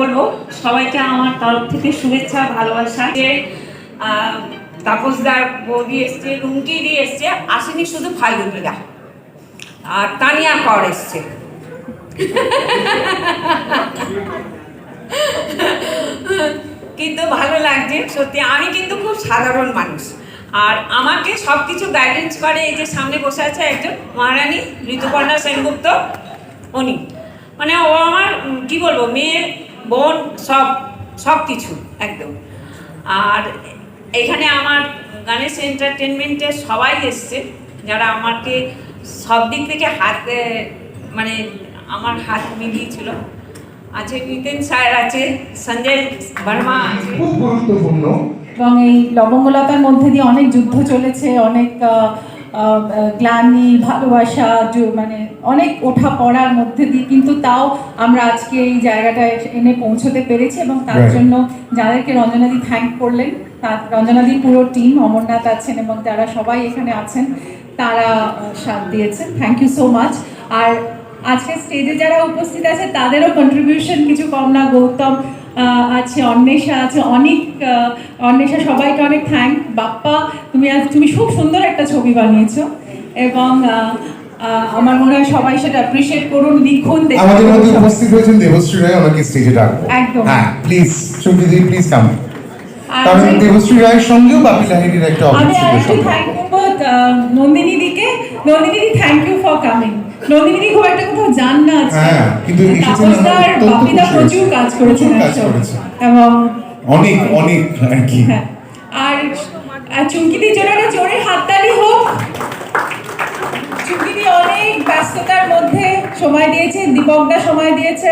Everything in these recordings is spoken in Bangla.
বলব, সবাইকে আমার তরফ থেকে শুভেচ্ছা, ভালোবাসা। যে তাপসদার বৌদি এসছে, রুমকি দিয়ে এসছে, আসেনি শুধু ফাল্গুনিরা আর তানিয়া কর এসছে। কিন্তু ভালো লাগছে, সত্যি, আমি কিন্তু খুব সাধারণ মানুষ। আর আমাকে সব কিছু গাইডেন্স করে এই যে সামনে বসে আছে একজন মহারানী ঋতুপর্ণা সেনগুপ্ত। উনি। মানে ও আমার কি বলব, মেয়ে বোন সব সব কিছু একদম। আর এখানে আমার গণেশ এন্টারটেনমেন্টের সবাই এসছে যারা আমাকে সব দিক থেকে হাত মানে আমার হাত মিলিয়েছিল। আছে নিতিন স্যার আছে সঞ্জয় বর্মা আছে। খুব গুরুত্বপূর্ণ। এবং এই লবঙ্গলতার মধ্যে দিয়ে অনেক যুদ্ধ চলেছে অনেক গ্লানি ভালোবাসা মানে অনেক ওঠা পড়ার মধ্যে দিয়ে কিন্তু তাও আমরা আজকে এই জায়গাটায় এনে পৌঁছতে পেরেছি এবং তার জন্য যাদেরকে রঞ্জনাদি থ্যাংক করলেন তার রঞ্জনাদি পুরো টিম অমরনাথ আছেন এবং তারা সবাই এখানে আছেন তারা সাথ দিয়েছেন। থ্যাংক ইউ সো মাচ আর আজকে স্টেজে যারা উপস্থিত আছে তাদেরও কন্ট্রিবিউশন কিছু কম না গৌতম। আছে অন্বেষা আছে অনেক অন্বেষা সবাইকে অনেক থ্যাংক বাপ্পা তুমি আজ তুমি খুব সুন্দর একটা ছবি বানিয়েছো এবং আমার মনে হয় সবাই সেটা অ্যাপ্রিসিয়েট করুন লিখুন। আমাদের মধ্যে উপস্থিত হয়েছেন দেবশ্রী রায় ওনাকে স্টেজে ডাকবো। একদম। হ্যাঁ please Chumki the please come কারণ দেবশ্রী রায়ের সঙ্গেও বাপি লাহিড়ির একটা আমি আরেকটু সম্পর্ক থ্যাংক করব নন্দিনী দিকে নন্দিনী দি thank you for coming Nandini খুব একটা কোথাও যান না হ্যাঁ, কিন্তু বাপিদা প্রচুর কাজ করেছেন। এবং অনেক অনেক আর কি। হ্যাঁ। আর জন্য একটা জোরে হাততালি হোক। চুমকিদি অনেক ব্যস্ততার মধ্যে সময় দিয়েছে দীপকদা সময় দিয়েছে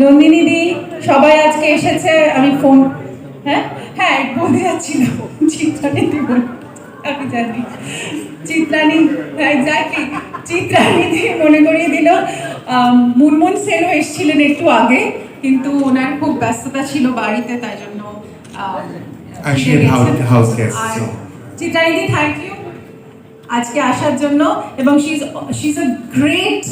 নন্দিনী দি সবাই আজকে এসেছে। আমি ফোন হ্যাঁ? হ্যাঁ বলতে যাচ্ছি না। চিত্রানি দি বল আমি জানি। চিত্রানি এক্স্যাক্টলি চিত্রানি মনে করিয়ে দিল মুনমুন সেনও এসেছিলেন একটু আগে কিন্তু ওনার খুব ব্যস্ততা ছিল বাড়িতে তাই জন্য চিত্রানিদি থ্যাংক ইউ আজকে আসার জন্য এবং she she is a great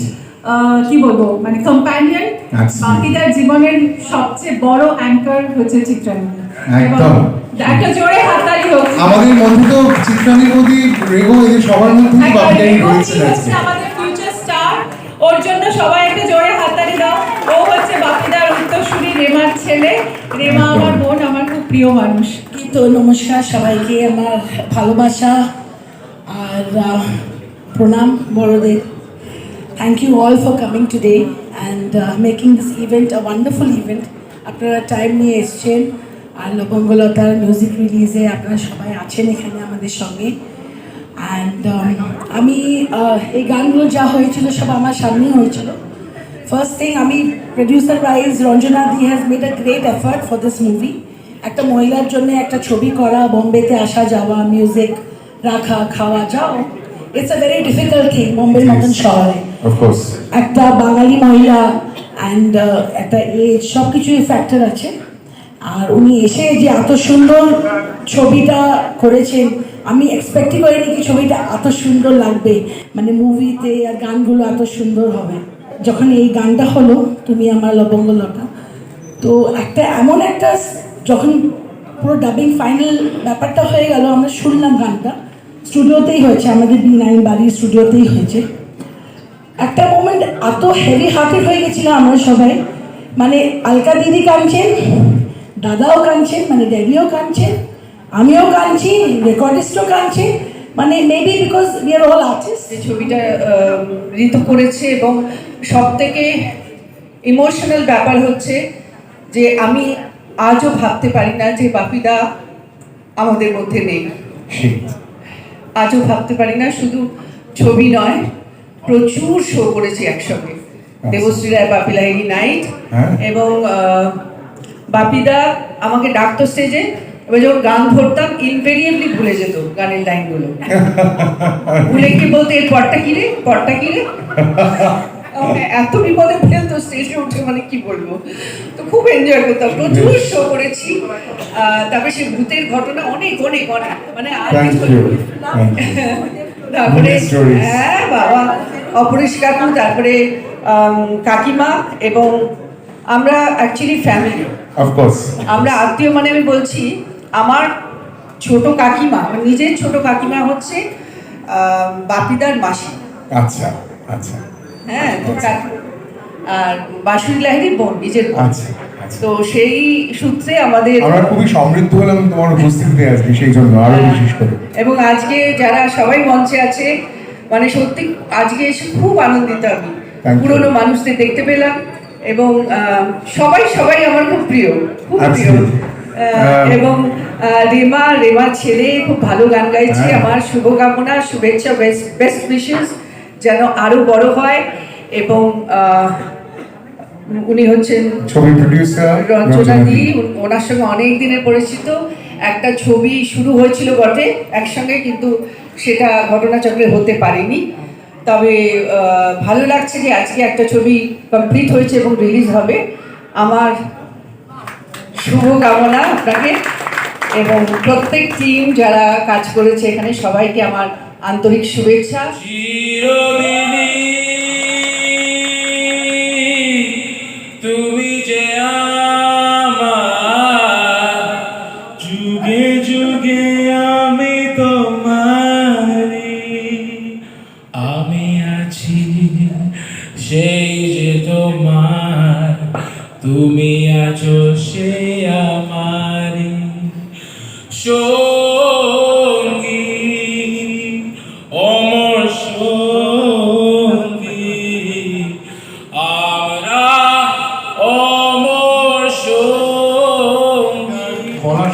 কি বলব মানে কম্প্যানিয়ন Absolutely. বাকিটার জীবনের সবচেয়ে বড় অ্যাঙ্কার হচ্ছে চিত্রানিদি একদম। একটা জোরে হাততালি হোক। আমাদের মধ্যে তো মোদী রেগো এদের সবার মধ্যে আজকে। আমাদের ফিউচার স্টার ওর জন্য সবাই একটা জোরে হাততালি দাও। ও হচ্ছে বাপিদার উত্তরসূরি রেমার ছেলে। রেমা আমার বোন আমার খুব প্রিয় মানুষ। তো নমস্কার সবাইকে আমার ভালোবাসা আর প্রণাম বড়দের। Thank you all for coming today and making this event a wonderful event আপনারা টাইম নিয়ে এসছেন আর লবঙ্গলতার মিউজিক রিলিজে আপনারা সবাই আছেন এখানে আমাদের সঙ্গে। অ্যান্ড আমি এই গানগুলো যা হয়েছিল সব আমার সামনেই হয়েছিল। ফার্স্ট থিং আমি producer wise Ranjana the has made a great effort for this movie একটা মহিলার জন্য একটা ছবি করা বোম্বেতে আসা যাওয়া মিউজিক রাখা খাওয়া যাও it's a very difficult thing বোম্বের মতন শহরে। একটা বাঙালি মহিলা অ্যান্ড একটা এজ সব কিছুই ফ্যাক্টর আছে। আর উনি এসে যে এত সুন্দর ছবিটা করেছেন, আমি এক্সপেক্টই করিনি কি ছবিটা এত সুন্দর লাগবে। মানে মুভিতে আর গানগুলো এত সুন্দর হবে। যখন এই গানটা হলো, তুমি আমার লবঙ্গলতা। তো একটা এমন একটা যখন পুরো ডাবিং ফাইনাল ব্যাপারটা হয়ে গেল, আমরা শুনলাম গানটা। স্টুডিওতেই হয়েছে, আমাদের বি নাইন বাড়ির স্টুডিওতেই হয়েছে। একটা মোমেন্ট এত হেভি হার্টেড হয়ে গেছিল আমরা সবাই। মানে আলকা দিদি কাঁদছেন দাদাও কাঁদছেন মানে ড্যাডিও কাঁদছেন আমিও কাঁদছি রেকর্ডিস্টও কাঁদছে। মানে maybe because we are all artist যে ছবিটা ঋতু করেছে এবং সব থেকে ইমোশনাল ব্যাপার হচ্ছে যে আমি আজও ভাবতে পারি না যে বাপিদা আমাদের মধ্যে নেই। আজও ভাবতে পারি না শুধু ছবি নয় প্রচুর শো করেছি একসঙ্গে। দেবশ্রী রায় বাপি লাহিড়ি নাইট হ্যাঁ। এবং বাপিদা আমাকে ডাকতো স্টেজে এবার যখন গান ধরতাম ইনভেরিয়েবলি ভুলে যেত গানের লাইনগুলো ভুলে কি বলতে এর পরটা কি রে? পরটা কি রে? এত বিপদে ফেলতো স্টেজে উঠে মানে কি বলব? তো খুব এনজয় করতাম। প্রচুর শো করেছি। তারপরে সে ভূতের ঘটনা অনেক অনেক অনেক। মানে আর কিছু তারপরে হ্যাঁ বাবা অপরেশ কাকু তারপরে কাকিমা এবং আমরা অ্যাকচুয়ালি ফ্যামিলি অফকোর্স আমরা আত্মীয় মানে আমি বলছি আমার ছোট কাকিমা নিজের ছোট কাকিমা হচ্ছে বাপিদার মাসি। আচ্ছা আচ্ছা। হ্যাঁ তো কাকি আর বাসুরি লাহিরি বোন নিজের। আচ্ছা আচ্ছা। তো সেই সূত্রে আমাদের আমরা খুবই সমৃদ্ধ হলাম তোমার উপস্থিতিতে আজকে সেই জন্য আরও বিশেষ করে। এবং আজকে যারা সবাই মঞ্চে আছে মানে সত্যি আজকে এসে খুব আনন্দিত আমি। পুরনো মানুষদের দেখতে পেলাম এবং সবাই সবাই আমার খুব প্রিয় খুব প্রিয়। Um, এবং রেমা রেমার ছেলে খুব ভালো গান গাইছে হ্যাঁ। আমার শুভকামনা শুভেচ্ছা বেস্ট বেস্ট উইশেস যেন আরও বড় হয় এবং আহ, উনি হচ্ছেন ছবি প্রডিউসার দি ওনার সঙ্গে অনেক দিনের পরিচিত। একটা ছবি শুরু হয়েছিল বটে একসঙ্গে কিন্তু সেটা ঘটনাচক্রে হতে পারেনি। তবে ভালো লাগছে যে আজকে একটা ছবি কমপ্লিট হয়েছে এবং রিলিজ হবে। আমার শুভ কামনা আপনাকে এবং প্রত্যেক টিম যারা কাজ করেছে এখানে সবাইকে আমার আন্তরিক শুভেচ্ছা।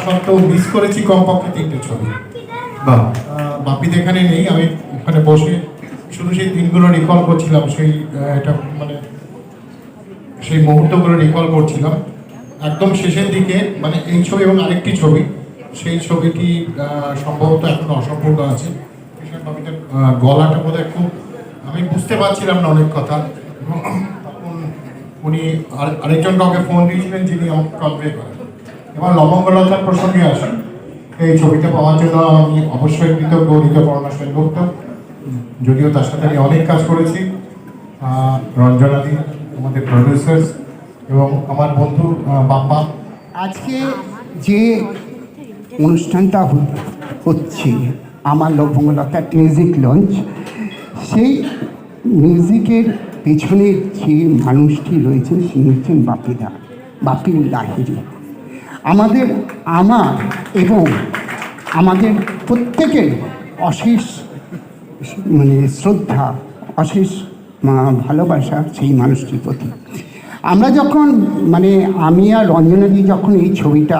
সত্ত্বেও মিস করেছি কমপক্ষে তিনটে ছবি। বাহ বাপিদ এখানে নেই আমি ওখানে বসে শুধু সেই দিনগুলো রিকল করছিলাম সেই এটা মানে সেই মুহূর্তগুলো রিকল করছিলাম। একদম শেষের দিকে মানে এই ছবি এবং আরেকটি ছবি সেই ছবিটি সম্ভবত এখন অসম্পূর্ণ আছে। সেখানে বাপিদের গলাটা বোধহয় খুব আমি বুঝতে পারছিলাম না অনেক কথা। এবং তখন উনি আর- আরেকজন কাউকে ফোন দিয়েছিলেন যিনি আমাকে কনভে করেন। এবার লবঙ্গলতার প্রসঙ্গে আসেন। এই ছবিটা পাওয়ার জন্য আমি অবশ্যই কৃতজ্ঞ ঋতপর্ণা সেনগুপ্ত যদিও তার সাথে আমি অনেক কাজ করেছি। রঞ্জনাদি, আমাদের প্রডিউসার্স এবং আমার বন্ধু বাপ্পা। আজকে যে অনুষ্ঠানটা হচ্ছে আমার লবঙ্গলতার মিউজিক লঞ্চ, সেই মিউজিকের পেছনে যে মানুষটি রয়েছেন তিনি হচ্ছেন বাপিদা বাপির লাহিরি আমাদের আমার এবং আমাদের প্রত্যেকের অশেষ মানে শ্রদ্ধা, অশেষ ভালোবাসা সেই মানুষটির প্রতি। আমরা যখন মানে আমি আর রঞ্জনাদি যখন এই ছবিটা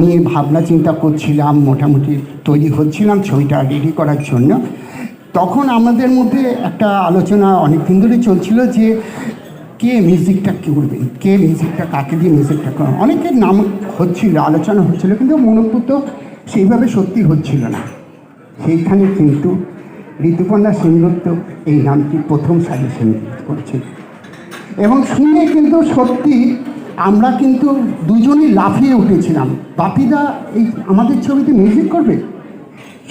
নিয়ে ভাবনা চিন্তা করছিলাম, মোটামুটি তৈরি হচ্ছিলাম ছবিটা রেডি করার জন্য, তখন আমাদের মধ্যে একটা আলোচনা অনেক দিন ধরে চলছিল যে কে মিউজিকটা করবে? কে মিউজিকটা কাকে দিয়ে মিউজিকটা করবে অনেকের নাম হচ্ছিল, আলোচনা হচ্ছিল, কিন্তু মনোপুত সেইভাবে সত্যি হচ্ছিল না। সেইখানে কিন্তু ঋতুপর্ণা সেনগুপ্ত এই নামটি প্রথম সাজেশন করছে। এবং শুনে কিন্তু সত্যি আমরা কিন্তু দুজনেই লাফিয়ে উঠেছিলাম। বাপিদা এই আমাদের ছবিতে মিউজিক করবে?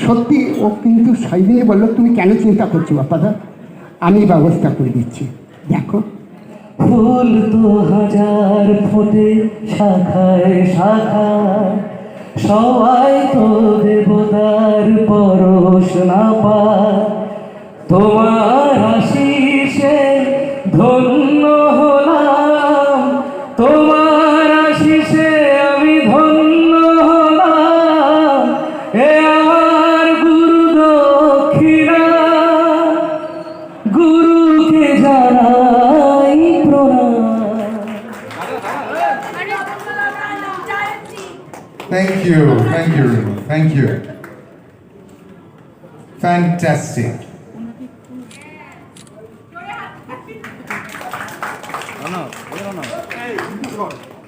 সত্যি ও কিন্তু সেই বলল, তুমি কেন চিন্তা করছ বাপাদা? আমি ব্যবস্থা করে দিচ্ছি। দেখো। ফুল তো হাজার ফোটে শাখায় শাখায় সবাই তো দেবতার পরশ না পা তোমার ফ্যান্টাস্টিক প্রচুর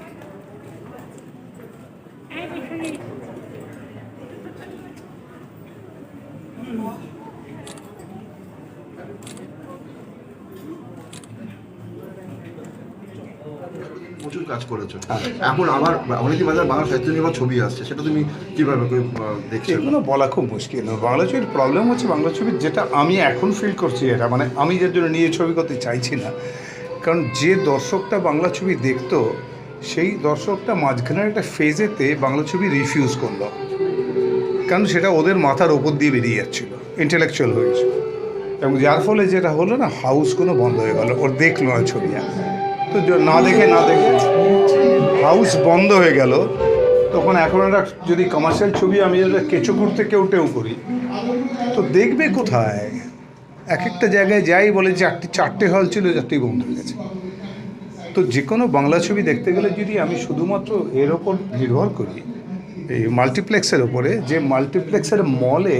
কাজ করেছ। এখন আবার অনেকদিন বাজার বাংলা সাহিত্য নির্মাণ ছবি আসছে, সেটা তুমি কীভাবে দেখছ? এগুলো বলা খুব মুশকিল। বাংলা ছবির প্রবলেম হচ্ছে বাংলা ছবির যেটা আমি এখন ফিল করছি এটা মানে আমি যে জন্য নিয়ে ছবি করতে চাইছি না। কারণ যে দর্শকটা বাংলা ছবি দেখতো, সেই দর্শকটা মাঝখানের একটা ফেজেতে বাংলা ছবি রিফিউজ করল। কারণ সেটা ওদের মাথার ওপর দিয়ে বেরিয়ে যাচ্ছিল ইন্টেলেকচুয়াল হয়েছিল। এবং যার ফলে যেটা হলো না হাউস কোনো বন্ধ হয়ে গেল, ওর দেখল না ছবি। তো না দেখে না দেখে। হাউস বন্ধ হয়ে গেল। তখন এখন একটা যদি কমার্শিয়াল ছবি আমি যদি কেঁচো করতে কেউ টেউ করি, তো দেখবে কোথায়? এক একটা জায়গায় যাই বলে চারটে চারটে হল ছিল, চারটেই বন্ধ হয়ে গেছে। তো যে কোনো বাংলা ছবি দেখতে গেলে যদি আমি শুধুমাত্র এর ওপর নির্ভর করি, এই মাল্টিপ্লেক্সের ওপরে, যে মাল্টিপ্লেক্সের মলে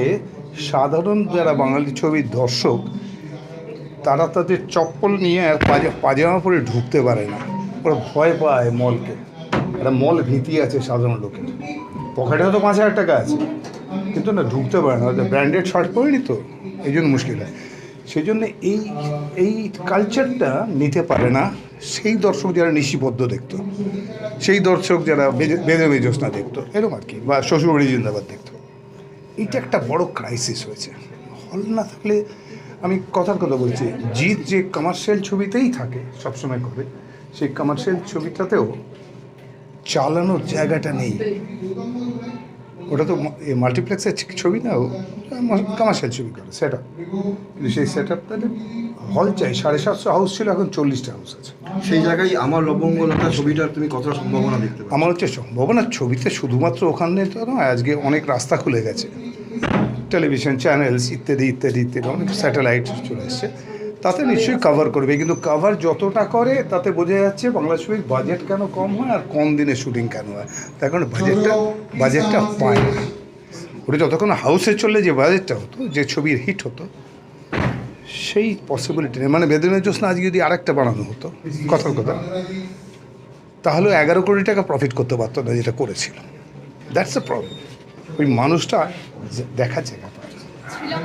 সাধারণ যারা বাঙালি ছবির দর্শক তারা তাদের চপ্পল নিয়ে আর পাজা- পাজামা পরে ঢুকতে পারে না। ওরা ভয় পায় মলকে। একটা মল ভীতি আছে সাধারণ লোকের। পকেটে তো পাঁচ হাজার টাকা আছে। কিন্তু না, ঢুকতে পারে না। ব্র্যান্ডেড শার্ট পরিনি তো? এই জন্য মুশকিল হয়। সেই জন্য এই এই কালচারটা নিতে পারে না। সেই দর্শক যারা নিশিবদ্ধ দেখতো, সেই দর্শক যারা বেদে বেজোসনা দেখতো এরকম আর কি, বা শ্বশুরবাড়ি জিন্দাবাদ দেখতো। এটা একটা বড় ক্রাইসিস হয়েছে। হল না থাকলে আমি কথার কথা বলছি জিৎ যে কমার্শিয়াল ছবিতেই থাকে সবসময় করে সেই কমার্শিয়াল ছবিটাতেও চালানোর জায়গাটা নেই। ওটা তো মাল্টিপ্লেক্সের ছবি না ও কমার্শিয়াল ছবি করে সেট আপ কিন্তু সেই সেট আপটাতে হল চাই সাড়ে সাতশো হাউস ছিল এখন চল্লিশটা হাউস আছে। সেই জায়গায় আমার লবঙ্গলতা ছবিটার তুমি কতটা সম্ভাবনা দেখতে আমার হচ্ছে সম্ভাবনা ছবিতে শুধুমাত্র ওখানে তো নয় আজকে অনেক রাস্তা খুলে গেছে। টেলিভিশন চ্যানেলস ইত্যাদি ইত্যাদি ইত্যাদি অনেক স্যাটেলাইট চলে এসছে। তাতে নিশ্চয়ই কভার করবে কিন্তু কভার যতটা করে তাতে বোঝা যাচ্ছে বাংলা ছবির বাজেট কেন কম হয় আর কম দিনে শুটিং কেন হয়। তার কারণ বাজেটটা বাজেটটা পায় না। ওটা যতক্ষণ হাউসে চললে যে বাজেটটা হতো যে ছবির হিট হতো সেই পসিবিলিটি নেই। মানে বেদনের জোসনা আজকে যদি আরেকটা বানানো হতো কথার কথা তাহলে এগারো কোটি টাকা প্রফিট করতে পারতো না যেটা করেছিল। দ্যাটস এ প্রবলেম ওই মানুষটা দেখার জায়গা ব্যাপার